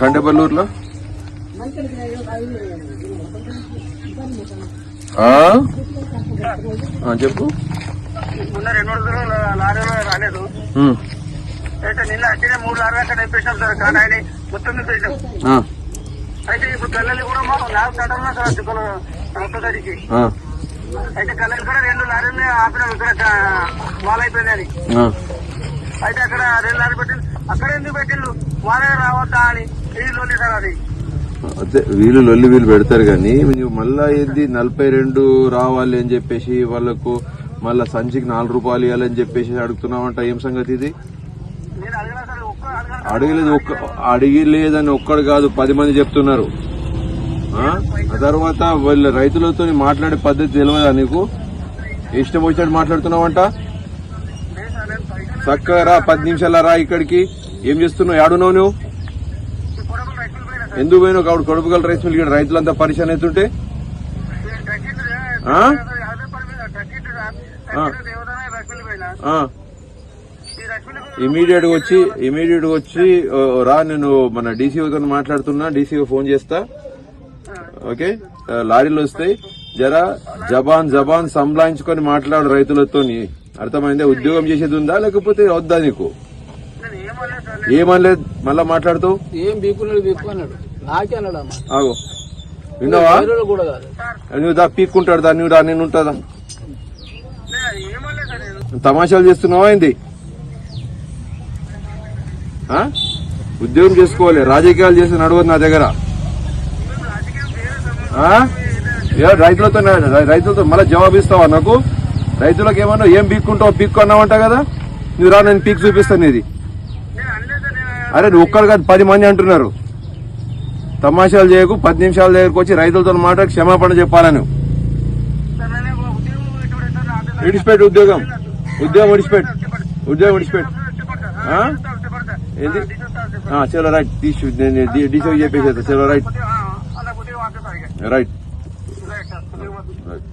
కండబల్లూరులో? చెప్పు. మొన్న రెండు రోజులు లారీలో రాలేదు. అయితే నిన్న అట్టినే మూడు లారీలు అక్కడ సార్ కానీ ఆయన మొత్తం నింపేసాం అయితే ఇప్పుడు కళ్ళలు కూడా మా నాకు కట్టంలో సార్ చుక్కలు ఒక్కసారికి అయితే కళ్ళలు కూడా రెండు లారీలు ఆపినాం ఇక్కడ వాల్ అయిపోయిందని. అయితే అక్కడ రెండు లారీ పెట్టిండు. అక్కడ ఎందుకు పెట్టిండు? వాళ్ళే రావద్దా అని. లోని సార్ అది. అదే వీళ్ళు లొల్లి వీళ్ళు పెడతారు కానీ మళ్ళా ఏంది నలభై రెండు రావాలి అని చెప్పేసి వాళ్ళకు మళ్ళా సంచికి నాలుగు రూపాయలు ఇవ్వాలని చెప్పేసి అడుగుతున్నావంట ఏం సంగతి ఇది? అడగలేదు ఒక్క అడిగలేదని ఒక్కడు కాదు పది మంది చెప్తున్నారు. ఆ? ఆ తర్వాత వాళ్ళ రైతులతో మాట్లాడే పద్ధతి తెలియదా నీకు? ఇష్టం వచ్చినట్టు మాట్లాడుతున్నావంట లేదు సార్ నేను పైసలు చక్కగా రా పది నిమిషాల రా ఇక్కడికి. ఏం చేస్తున్నావు? ఏడున్నావు నువ్వు? ఎందుకు పోయినావు? కాబట్టి కడుపు గల రైతులు ఇక్కడ రైతులంతా పరిశాన్ అవుతుంటే ఇమీడియట్గా ఇమీడియట్గా వచ్చి ఇమీడియట్గా వచ్చి రా నేను మన డీసీఓతో మాట్లాడుతున్నా. డీసీఓ ఫోన్ చేస్తా. ఓకే? లారీలు వస్తాయి. జరా జబాన్ జబాన్ సంభాయించుకొని మాట్లాడు రైతులతో అర్థమైందా? ఉద్యోగం చేసేది ఉందా లేకపోతే వద్దా నీకు? ఏమనలేదు? మళ్ళా మాట్లాడుతూ ఏం బీకున్నాడు బీక్కు అన్నాడు నాకే అన్నాడు అమ్మ ఆగు. విన్నావా? నువ్వు దా పీక్కుంటాడు దా నువ్వు రా నేను ఉంటుందా తమాషాలు చేస్తున్నావా ఏంది? ఉద్యోగం చేసుకోవాలి. రాజకీయాలు చేసి నడవదు నా దగ్గర. రైతులతో రైతులతో మళ్ళీ జవాబు ఇస్తావా నాకు? రైతులకు ఏమన్నా ఏం పీక్కుంటావు పీక్కు అన్నావంట కదా? నువ్వు రా నేను పీక్ చూపిస్తాను ఇది అరే నువ్వు ఒక్కరు కాదు పది మంది అంటున్నారు. తమాషాలు చేయకు పది నిమిషాల దగ్గరకు వచ్చి రైతులతో మాట క్షమాపణ చెప్పాలని. నువ్వు. ఉద్యోగం విడిచిపెట్టు ఉద్యోగం. ఉద్యోగం విడిచిపెట్టు. ఉద్యోగం విడిచిపెట్టు. చెప్పండి ఏంది? చలో రైట్ తీసు డీసీ చెప్పేసి చలో రైట్. రైట్. రైట్.